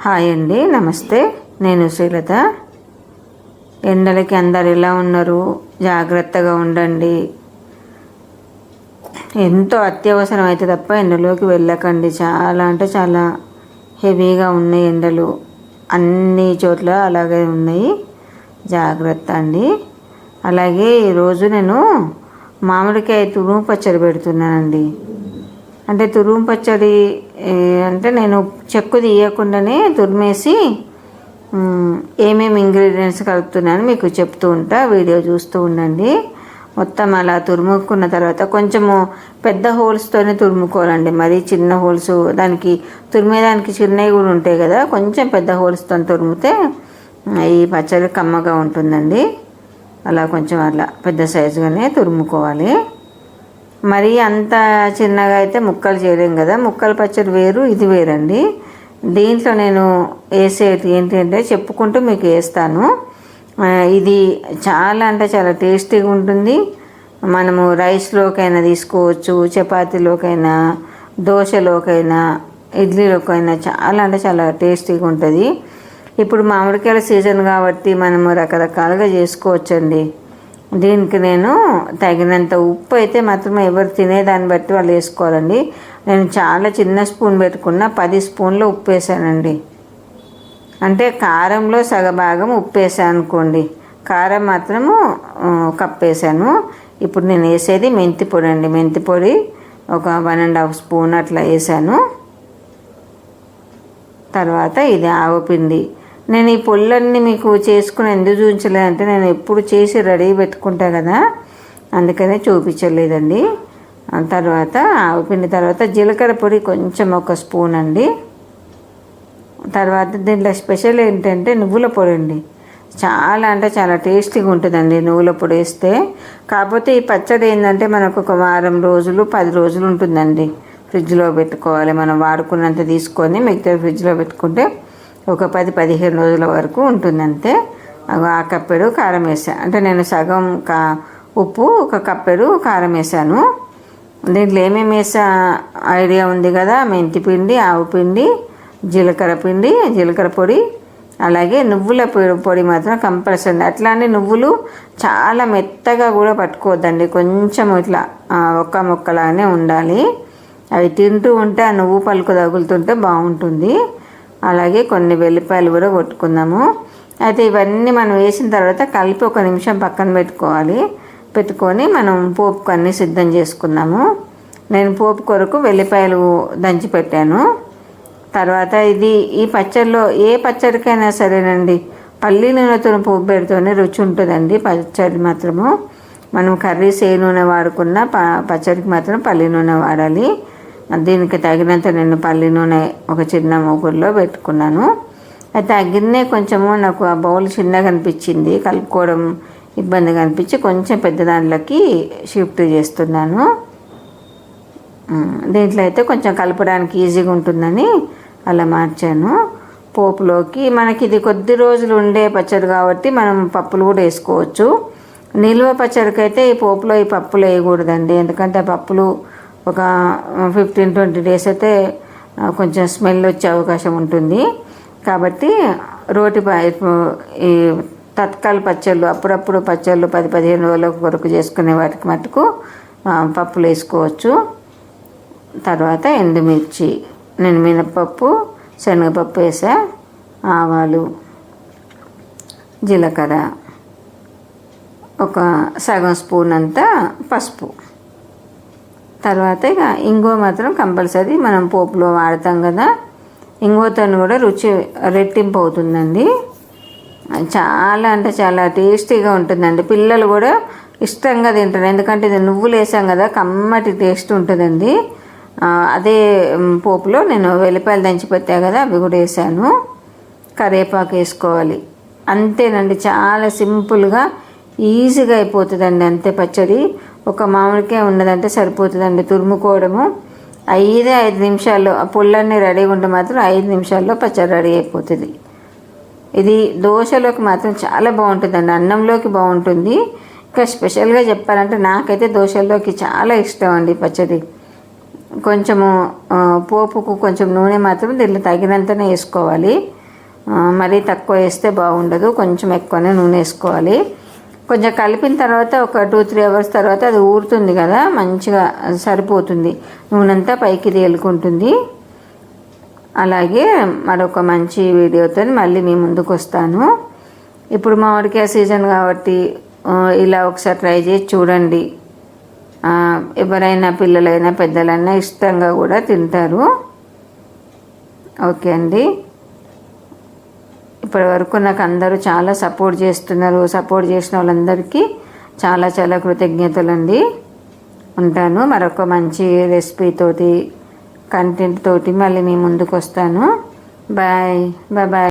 Hi అండి నమస్తే. నేను శ్రీలత. ఎండలకి అందరు ఎలా ఉన్నారు? జాగ్రత్తగా ఉండండి. ఎంతో అత్యవసరం అయితే తప్ప ఎండలోకి వెళ్ళకండి. చాలా అంటే చాలా హెవీగా ఉన్నాయి ఎండలు. అన్ని చోట్ల అలాగే ఉన్నాయి. జాగ్రత్త అండి. అలాగే ఈరోజు నేను మామిడికాయ తురుము పచ్చడి పెడుతున్నానండి. అంటే తురుము పచ్చడి అంటే నేను చెక్కు తీయకుండానే తురిమేసి ఏమేమి ఇంగ్రీడియంట్స్ కలుపుతున్నాను మీకు చెప్తూ ఉంటా వీడియో చూస్తూ ఉండండి. మొత్తం అలా తురుముకున్న తర్వాత కొంచెము పెద్ద హోల్స్తోనే తురుముకోవాలండి. మరీ చిన్న హోల్స్ దానికి తురిమేదానికి చిన్నవి కూడా ఉంటాయి కదా కొంచెం పెద్ద హోల్స్తో తురిమితే ఈ పచ్చడి కమ్మగా ఉంటుందండి. అలా కొంచెం అలా పెద్ద సైజుగానే తురుముకోవాలి. మరీ అంత చిన్నగా అయితే ముక్కలు చేయలేం కదా. ముక్కల పచ్చడి వేరు ఇది వేరండి. దీంట్లో నేను వేసేది ఏంటంటే చెప్పుకుంటూ మీకు వేస్తాను. ఇది చాలా అంటే చాలా టేస్టీగా ఉంటుంది. మనము రైస్లోకైనా తీసుకోవచ్చు చపాతీలోకైనా దోశలోకైనా ఇడ్లీలోకైనా చాలా అంటే చాలా టేస్టీగా ఉంటుంది. ఇప్పుడు మామిడికాయల సీజన్ కాబట్టి మనము రకరకాలుగా చేసుకోవచ్చండి. దీనికి నేను తగినంత ఉప్పు అయితే మాత్రం ఎవరు తినేదాన్ని బట్టి వాళ్ళు వేసుకోవాలండి. నేను చాలా చిన్న స్పూన్ పెట్టుకున్న పది స్పూన్లు ఉప్పు వేసానండి. అంటే కారంలో సగభాగం ఉప్పు వేసాను అనుకోండి. కారం మాత్రము కప్పేసాను ఇప్పుడు నేను వేసేది మెంతి పొడి అండి. మెంతి పొడి ఒక వన్ అండ్ హాఫ్ స్పూన్ అట్లా వేసాను. తర్వాత ఇది ఆవపిండి. నేను ఈ పొళ్ళన్నీ మీకు చేసుకుని ఎందుకు చూపించలేదంటే నేను ఎప్పుడు చేసి రెడీ పెట్టుకుంటా కదా అందుకనే చూపించలేదండి. తర్వాత ఆవిపిండి తర్వాత జీలకర్ర పొడి కొంచెం ఒక స్పూన్ అండి. తర్వాత దీంట్లో స్పెషల్ ఏంటంటే నువ్వుల పొడి అండి. చాలా అంటే చాలా టేస్టీగా ఉంటుందండి నువ్వుల పొడి వేస్తే. కాకపోతే ఈ పచ్చడి ఏంటంటే మనకు ఒక వారం రోజులు పది రోజులు ఉంటుందండి. ఫ్రిడ్జ్లో పెట్టుకోవాలి మనం వాడుకున్నంత తీసుకొని మిగతా ఫ్రిడ్జ్లో పెట్టుకుంటే ఒక పది పదిహేను రోజుల వరకు ఉంటుంది అంతే ఆ కప్పెడు కారం వేసాను అంటే నేను సగం కా ఉప్పు ఒక కప్పెడు కారం వేసాను. దీంట్లో ఏమేమి వేసా? ఐడియా ఉంది కదా? మెంతి పిండి ఆవు పిండి జీలకర్ర పిండి జీలకర్ర పొడి అలాగే నువ్వుల పొడి పొడి మాత్రం కంపల్సరీ అట్లానే నువ్వులు చాలా మెత్తగా కూడా పట్టుకోవద్దండి. కొంచెం ఇట్లా ఒక్క ముక్కలానే ఉండాలి. అవి తింటూ ఉంటే ఆ నువ్వు పలుకు తగులుతుంటే బాగుంటుంది. అలాగే కొన్ని వెల్లిపాయలు కూడా కొట్టుకుందాము. అయితే ఇవన్నీ మనం వేసిన తర్వాత కలిపి ఒక నిమిషం పక్కన పెట్టుకోవాలి. పెట్టుకొని మనం పోపుకు అన్నీ సిద్ధం చేసుకుందాము. నేను పోపు కొరకు వెల్లిపాయలు దంచి పెట్టాను. తర్వాత ఇది ఈ పచ్చడిలో ఏ పచ్చడికైనా సరేనండి. పల్లి నూనెతో పోపు పెడితేనే రుచి ఉంటుందండి పచ్చడి మాత్రము. మనం కర్రీస్ ఏ నూనె వాడుకున్నా ప పచ్చడికి మాత్రం పల్లి నూనె వాడాలి. దీనికి తగినంత నేను పల్లి నూనె ఒక చిన్న మూగుల్లో పెట్టుకున్నాను. అయితే ఆ గిన్నె కొంచెము నాకు ఆ బౌల్ చిన్నగా అనిపించింది కలుపుకోవడం ఇబ్బందిగా అనిపించి కొంచెం పెద్ద దాంట్లోకి షిఫ్ట్ చేస్తున్నాను. దీంట్లో అయితే కొంచెం కలపడానికి ఈజీగా ఉంటుందని అలా మార్చాను. పోపులోకి మనకి ఇది కొద్ది రోజులు ఉండే పచ్చడి కాబట్టి మనం పప్పులు కూడా వేసుకోవచ్చు. నిల్వ పచ్చడికి అయితే ఈ పోపులో ఈ పప్పులు వేయకూడదండి ఎందుకంటే ఆ పప్పులు ఒక ఫిఫ్టీన్ ట్వంటీ డేస్ అయితే కొంచెం స్మెల్ వచ్చే అవకాశం ఉంటుంది. కాబట్టి రోటి ఈ తత్కాల పచ్చళ్ళు అప్పుడప్పుడు పచ్చళ్ళు పది పదిహేను రోజులకు వరకు చేసుకునే వాటికి మటుకు పప్పులు వేసుకోవచ్చు. తర్వాత ఎండుమిర్చి నేను మినపప్పు శనగపప్పు వేసా ఆవాలు జీలకర్ర ఒక సగం స్పూన్ అంతా పసుపు. తర్వాత ఇక ఇంగువ మాత్రం కంపల్సరీ మనం పోపులో వాడతాం కదా. ఇంగువతో కూడా రుచి రెట్టింపు అవుతుందండి. చాలా అంటే చాలా టేస్టీగా ఉంటుందండి. పిల్లలు కూడా ఇష్టంగా తింటారు. ఎందుకంటే ఇది నువ్వులు వేసాం కదా కమ్మటి టేస్ట్ ఉంటుందండి. అదే పోపులో నేను వెల్లిపాయలు దంచి పెట్టా కదా అవి కూడా వేసాను. కరివేపాకు వేసుకోవాలి. అంతేనండి చాలా సింపుల్గా ఈజీగా అయిపోతుందండి అంతే పచ్చడి. ఒక మామిడికాయ ఉన్నదంటే సరిపోతుందండి. తురుముకోవడము ఐదే ఐదు నిమిషాల్లో ఆ పుల్లన్నీ రెడీగా ఉంటే మాత్రం ఐదు నిమిషాల్లో పచ్చడి రెడీ అయిపోతుంది. ఇది దోశలోకి మాత్రం చాలా బాగుంటుందండి. అన్నంలోకి బాగుంటుంది. ఇంకా స్పెషల్గా చెప్పాలంటే నాకైతే దోశల్లోకి చాలా ఇష్టం అండి పచ్చడి. కొంచెము పోపుకు కొంచెం నూనె మాత్రం దీంట్లో తగినంతనే వేసుకోవాలి. మరీ తక్కువ వేస్తే బాగుండదు. కొంచెం ఎక్కువనే నూనె వేసుకోవాలి. కొంచెం కలిపిన తర్వాత ఒక టూ త్రీ అవర్స్ తర్వాత అది ఊరుతుంది కదా మంచిగా సరిపోతుంది. నూనె అంతా పైకి తేలుకుంటుంది. అలాగే మరొక మంచి వీడియోతో మళ్ళీ మీ ముందుకు వస్తాను. ఇప్పుడు మామిడికాయ సీజన్ కాబట్టి ఇలా ఒకసారి ట్రై చేసి చూడండి. ఎవరైనా పిల్లలైనా పెద్దలైనా ఇష్టంగా కూడా తింటారు. ఓకే అండి. ఇప్పటి వరకు నాకు అందరూ చాలా సపోర్ట్ చేస్తున్నారు. సపోర్ట్ చేసిన వాళ్ళందరికీ చాలా చాలా కృతజ్ఞతలు అండి ఉంటాను. మరొక మంచి రెసిపీతోటి కంటెంట్ తోటి మళ్ళీ మీ ముందుకు వస్తాను బాయ్. Bye bye.